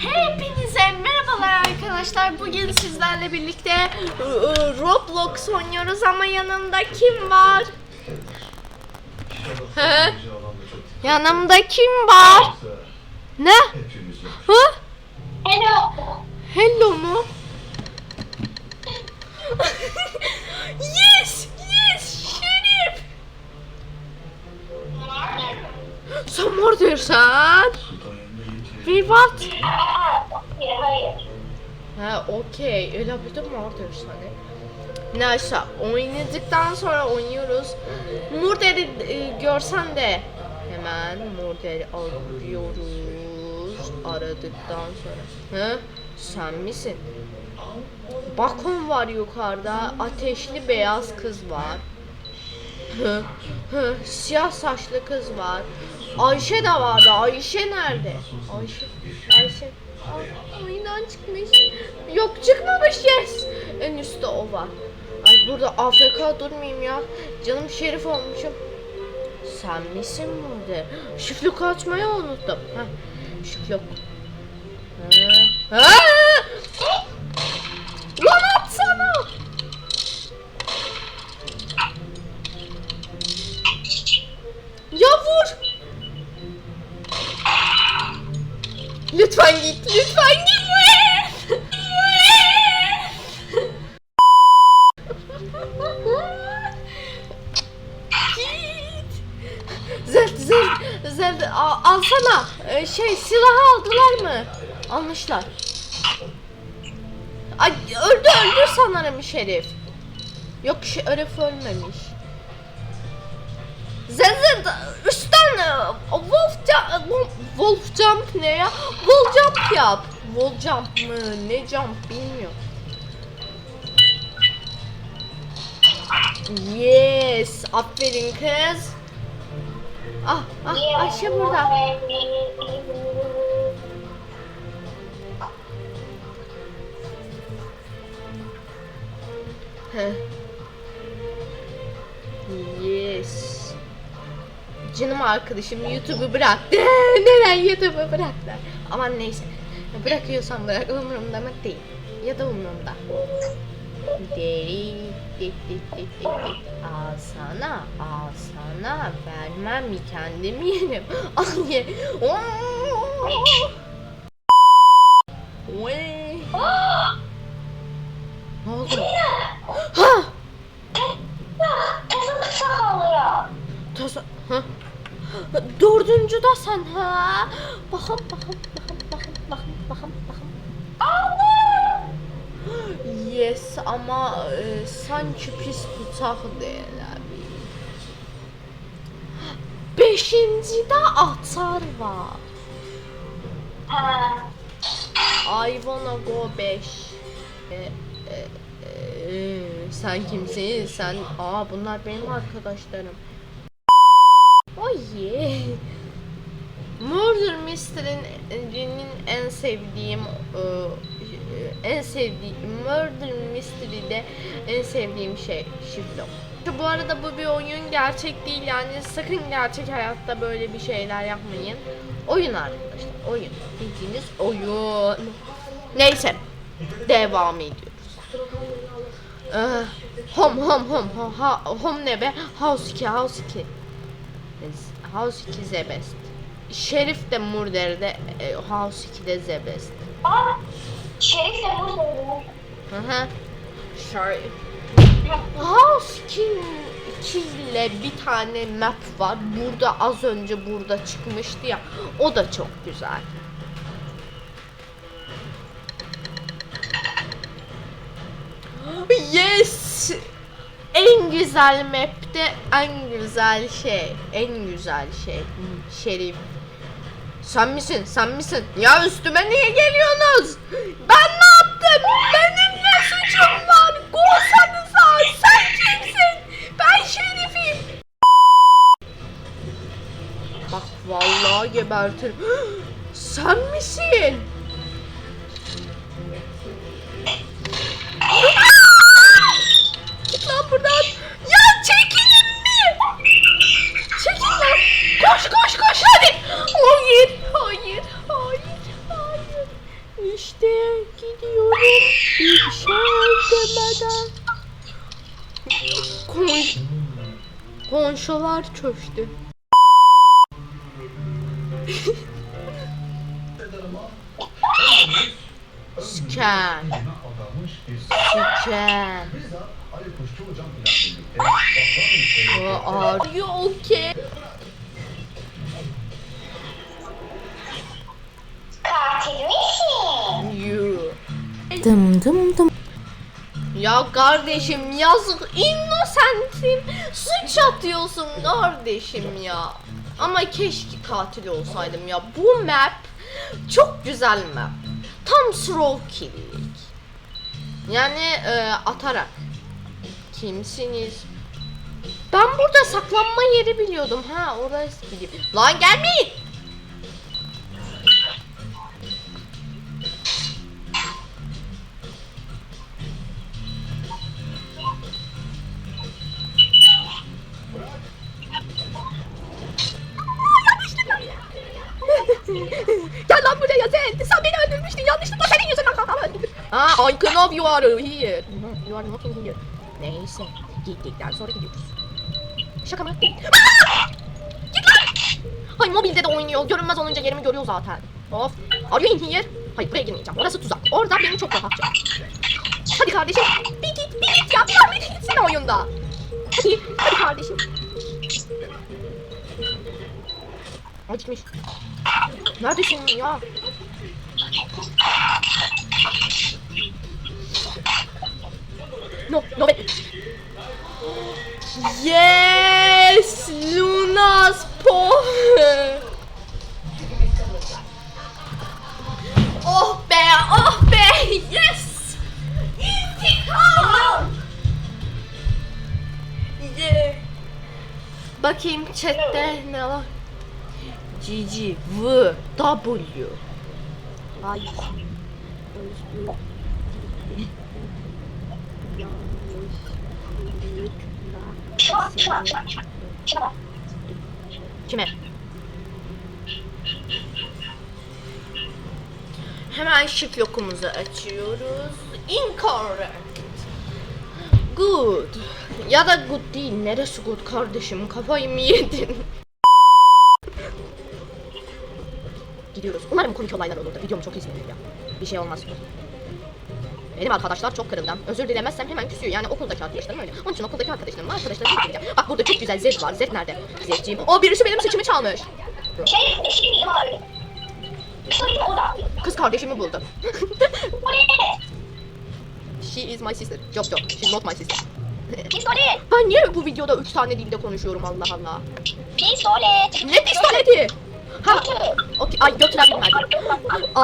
Hepinize merhabalar arkadaşlar. Bugün sizlerle birlikte e, e, Roblox oynuyoruz ama yanımda kim var? He? Yanımda kim var? Ne? Hı? Hello. Hello mu? yes! Yes! Şerif! Sen murdersan. We what? Hayır, hayır. Ha okey. Öyle bir murder hani. Neyse oynadıktan sonra oynuyoruz. Murder'i e, görsen de hemen Murder'i arıyoruz. Aradıktan sonra. Hı? Sen misin? Bakon var yukarıda. Ateşli beyaz kız var. Hı, hı, siyah saçlı kız var. Ayşe de vardı. Ayşe nerede? Ayşe. Ayşe. Ay, oyundan çıkmış. Yok çıkmamış yes. En üstte o var. Ay burada AFK durmayayım ya. Canım şerif olmuşum. Sen misin burada? Şifluk açmayı unuttum. Ha, şifluk. Ha. Ha! Lütfen git, lütfen git. Git. Zed, Zed, Zed, a- alsana. Ee, şey, silahı aldılar mı? Almışlar. Ay, öldü, öldü sanırım şerif. Yok, şerif ölmemiş. Zezed üstten e, wolf, jump, wolf jump ne ya? Jump yap. Wall jump mı? Ne jump bilmiyorum. Yes. Aferin kız. Ah, ah Ayşe burada. Heh. Canım arkadaşım YouTube'u bıraktı. Neden YouTube'u bıraktı? Aman neyse. Bırakıyorsan bırak umurumda mı değil. Ya da umurumda. Deri, dit, dit, dit, dit, dit. Al sana, al sana. Vermem mi kendim yerim. Al ye. Oy. ne oldu? Ha! Kızım kısa kalıyor. Tasa... Ha? Dördüncü de sen ha? Bakın bakın bakın bakın bakın bakın bakın. Yes ama e, sanki pis bıçak değil abi. Beşinci de atar var. I wanna go 5. E, e, e, sen kimsin? Sen aa bunlar benim arkadaşlarım. Yeah. Murder Mystery'nin en sevdiğim e, en sevdiğim Murder Mystery'de en sevdiğim şey Shiflock. Bu arada bu bir oyun gerçek değil yani sakın gerçek hayatta böyle bir şeyler yapmayın. Oyun arkadaşlar oyun. Bildiğiniz oyun. Neyse devam ediyoruz. Ee, home home home home home ne be? House 2 house 2. House 2 the best. Şerif de Murder'de e, House 2'de the best. Aa, Şerif de burada. Hı hı. Şerif. House 2 2 ile bir tane map var. Burada az önce burada çıkmıştı ya. O da çok güzel. Yes! En güzel map'te en güzel şey. En güzel şey. Şerif. Sen misin? Sen misin? Ya üstüme niye geliyorsunuz? Ben ne yaptım? Benim ne suçum var? Kovsanıza! Sen kimsin? Ben Şerif'im. Bak vallahi gebertirim. Sen misin? İle birlikte Afgan ülkeleri Are you okay? Katil misin? You. Dım dım dım. Ya kardeşim yazık innocentim suç atıyorsun kardeşim ya. Ama keşke katil olsaydım ya. Bu map çok güzel map. Tam slow kill'lik. Yani e, atarak. Kimsiniz? Ben burada saklanma yeri biliyordum. Ha orası bileyim. Lan gelmeyin. Buraya sen. Sen beni öldürmüştün. Yanlışlıkla senin yüzünden kafamı öldürdüm. Ha, I know you are here. You are not here. Neyse. Gittikten sonra gidiyoruz. Şaka mı? Aa! Git lan! Hay mobilde de oynuyor. Görünmez olunca yerimi görüyor zaten. Of. Are you in here? Hayır buraya girmeyeceğim. Orası tuzak. Orada beni çok rahatça. Hadi kardeşim. Bir git, bir git ya. Bir zahmet gitsene oyunda. Hadi, hadi kardeşim. Aa gitmiş. Neredesin ya? No, no wait. Yes, Luna's power. Oh be, oh be, yes. İntikam. Yeah. Bakayım chatte ne var? GG V W Ay. Şuna bak, şuna bak, şuna bak, şuna bak. Kime? Hemen şık lokumuzu açıyoruz. Incorrect. Good. Ya da good değil. Neresi good kardeşim? Kafayı mı yedin? Gidiyoruz. Umarım komik olaylar olur da. Videom çok izlenir ya. Bir şey olmaz. Benim arkadaşlar çok kırılgan. Özür dilemezsem hemen küsüyor. Yani okuldaki arkadaşlarım öyle. Onun için okuldaki arkadaşlarım arkadaşlarım gideceğim. Bak burada çok güzel Z var. Z nerede? Z'ciğim. O birisi benim saçımı çalmış. Şey, eşim var. Kız kardeşimi buldu. She is my sister. Yok yok. She's not my sister. Pistolet. Ben niye bu videoda 3 tane dilde konuşuyorum Allah Allah. Pistolet. Ne pistoleti? Ha, okey. Ay götürebilmedim.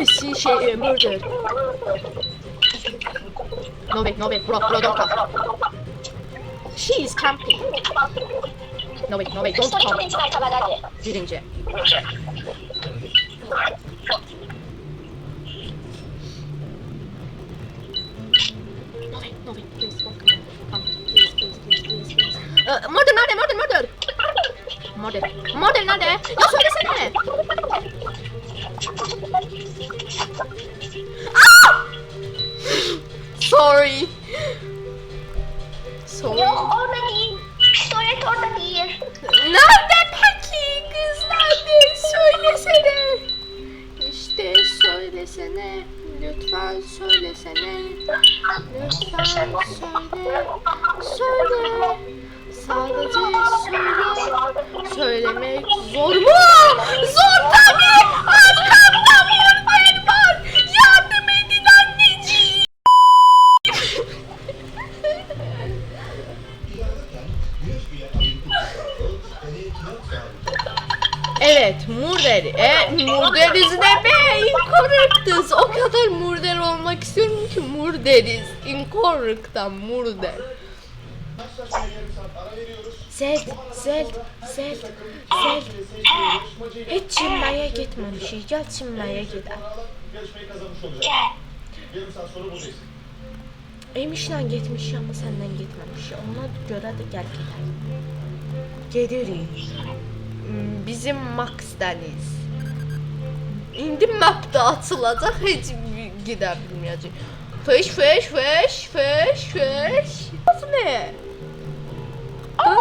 I see şey e, murder. No way, no way. Bro, bro, don't come. She is camping. No way, no way. Don't come. birinci. No way, no way. Please don't come. Come. Please, please, please, please, please. Ee, murder nerede? Murder, murder. Murder. Murder nerede? Ya söylesene. Söylesene. Lütfen söylesene. Lütfen söyle. Söyle. Sadece söyle. Söylemek zor mu? Zor tabii. Arkamda murder var. Yardım edin anneciğim. Evet, murder. E, murderiz ne be? Incorrectız. O kadar murder olmak istiyorum ki murderiz. Incorrect'tan murder. Zed, Zed, Zed, Zed. Hiç gidelim. yarışmayı kazanmış olacak. Gel. Sonra buradayız. Emişle gitmiş ama senden gitmemiş. Ona göre de gel gidelim. Geliriz. Hmm, Bizim Max'deniz. İndi map'ta atılacak hiç gider bilmeyecek. Fış fış fış fış fış. Ne? Ha?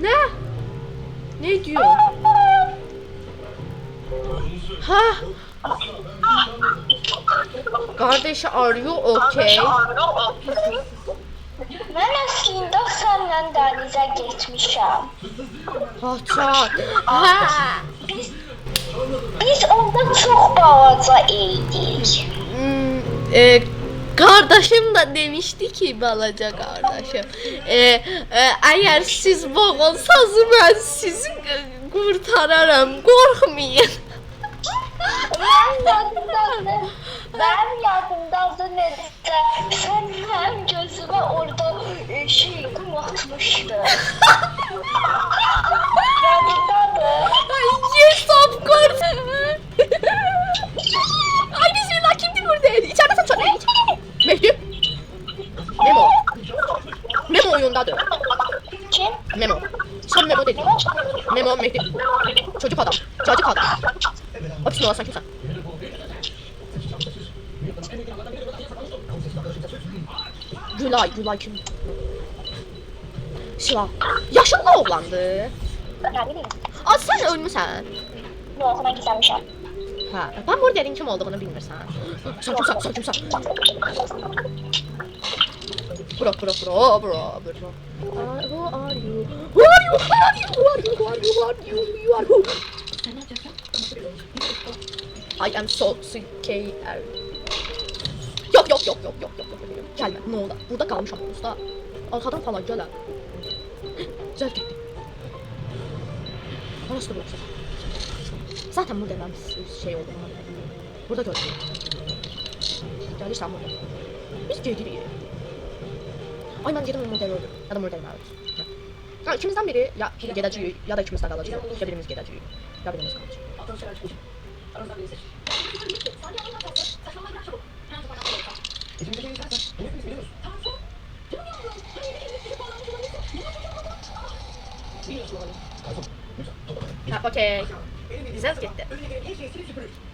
Ne? Ne diyor? Ha? Kardeşi arıyor okey. Ben aslında senden denize geçmişim. Haçan. Ha. Biz onda çok balaca idik. Hmm, e, kardeşim de demişti ki balaca kardeşim. E, e, eğer siz boğulsanız ben sizi kurtararım. Korkmayın. Ben. Ben yadımdadır neredeyse. Sen hem gözüme orada e, şey kum atmıştın. Yadımdadır. Gülay, Gülay kim? Sıla. Yaşlı oğlandı. Ben bilmiyorum. Aa sen ölmüşsən. Yok ben gizlenmişim. Ha, ben burada dedin kim olduğunu bilmirsən. Sen kimsən? Sen kimsən? Bro, bro, bro, bro, bro. Uh, who are you? Who are you? Who are you? Who are you? Who are you? Who are you? You are who? I am so scared. Yok yok yok yok yok yok yok. Gelme ne olur. Burada kalmışam usta. Arkadan falan gələ. Cəld getdi. Orası da yoksa. Zaten burada ben şey oldum. Burada gördüm. Gelirsen burada. Biz gedirik. Ay ben gedim model öldüm. Ya da model evet. Ha, ikimizden biri ya gedəcəyik ya da ikimiz də qalacağıq. Ya birimiz gedəcəyik. Ya birimiz qalacaq. あ、オッケー。リ。